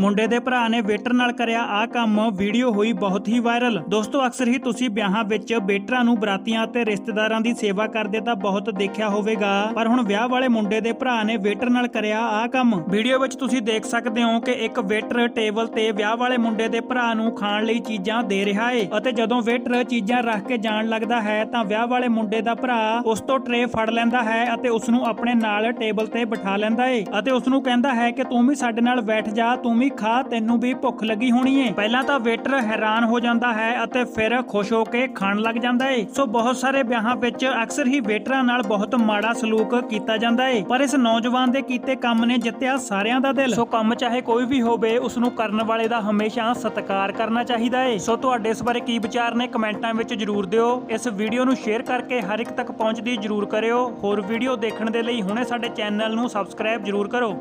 ਮੁੰਡੇ ਦੇ ਭਰਾ ਨੇ ਵੇਟਰ ਨਾਲ ਕਰਿਆ ਆ ਕੰਮ। ਵੀਡੀਓ ਹੋਈ ਬਹੁਤ ਹੀ ਵਾਇਰਲ। ਦੋਸਤੋ, ਅਕਸਰ ਹੀ ਤੁਸੀਂ ਵਿਆਹਾਂ ਵਿੱਚ ਵੇਟਰਾਂ ਨੂੰ ਬਰਾਤੀਆਂ ਅਤੇ ਰਿਸ਼ਤੇਦਾਰਾਂ ਦੀ ਸੇਵਾ ਕਰਦੇ ਤਾਂ ਬਹੁਤ ਦੇਖਿਆ ਹੋਵੇਗਾ। ਪਰ ਹੁਣ ਵਿਆਹ ਵਾਲੇ ਮੁੰਡੇ ਦੇ ਭਰਾ ਨੇ ਵੇਟਰ ਨਾਲ ਕਰਿਆ ਆ ਕੰਮ। ਵੀਡੀਓ ਵਿੱਚ ਤੁਸੀਂ ਦੇਖ ਸਕਦੇ ਹੋ ਕਿ ਇੱਕ ਵੇਟਰ ਟੇਬਲ ਤੇ ਵਿਆਹ ਵਾਲੇ ਮੁੰਡੇ ਦੇ ਭਰਾ ਨੂੰ ਖਾਣ ਲਈ ਚੀਜ਼ਾਂ ਦੇ ਰਿਹਾ ਏ। ਅਤੇ ਜਦੋਂ ਵੇਟਰ ਚੀਜ਼ਾਂ ਰੱਖ ਕੇ ਜਾਣ ਲੱਗਦਾ ਹੈ ਤਾਂ ਵਿਆਹ ਵਾਲੇ ਮੁੰਡੇ ਦਾ ਭਰਾ ਉਸ ਤੋਂ ਟਰੇ ਫੜ ਲੈਂਦਾ ਹੈ ਅਤੇ ਉਸ ਨੂੰ ਆਪਣੇ ਨਾਲ ਟੇਬਲ ਤੇ ਬਿਠਾ ਲੈਂਦਾ ਏ। ਅਤੇ ਉਸ ਨੂੰ ਕਹਿੰਦਾ ਹੈ ਕਿ ਤੂੰ ਵੀ ਸਾਡੇ ਨਾਲ ਬੈਠ ਜਾ, ਤੂੰ ਵੀ ਖਾ, ਤੈਨੂੰ ਵੀ ਭੁੱਖ ਲੱਗੀ ਹੋਣੀ ਏ। ਪਹਿਲਾਂ ਤਾਂ ਵੇਟਰ ਹੈਰਾਨ ਹੋ ਜਾਂਦਾ ਹੈ ਅਤੇ ਫਿਰ ਖੁਸ਼ ਹੋ ਕੇ ਖਾਣ ਲੱਗ ਜਾਂਦਾ ਏ। ਸੋ ਬਹੁਤ ਸਾਰੇ ਵਿਆਹਾਂ ਵਿੱਚ ਅਕਸਰ ਹੀ ਵੇਟਰਾਂ ਨਾਲ ਬਹੁਤ ਮਾੜਾ ਸਲੂਕ ਕੀਤਾ ਜਾਂਦਾ ਏ। ਪਰ ਇਸ ਨੌਜਵਾਨ ਦੇ ਕੀਤੇ ਕੰਮ ਨੇ ਜਿੱਤਿਆ ਸਾਰਿਆਂ ਦਾ ਦਿਲ। ਸੋ ਕੰਮ ਚਾਹੇ ਕੋਈ ਵੀ ਹੋਵੇ ਉਸ ਨੂੰ ਕਰਨ ਵਾਲੇ ਦਾ ਹਮੇਸ਼ਾ ਸਤਿਕਾਰ ਕਰਨਾ ਚਾਹੀਦਾ ਏ। ਸੋ ਤੁਹਾਡੇ ਇਸ ਬਾਰੇ ਕੀ ਵਿਚਾਰ ਨੇ ਕਮੈਂਟਾਂ ਵਿੱਚ ਜਰੂਰ ਦਿਓ। ਇਸ ਵੀਡੀਓ ਨੂੰ ਸ਼ੇਅਰ ਕਰਕੇ ਹਰ ਇੱਕ ਤੱਕ ਪਹੁੰਚਦੀ ਜਰੂਰ ਕਰਿਓ। ਹੋਰ ਵੀਡੀਓ ਦੇਖਣ ਦੇ ਲਈ ਹੁਣੇ ਸਾਡੇ ਚੈਨਲ ਨੂੰ ਸਬਸਕ੍ਰਾਈਬ ਜਰੂਰ ਕਰੋ।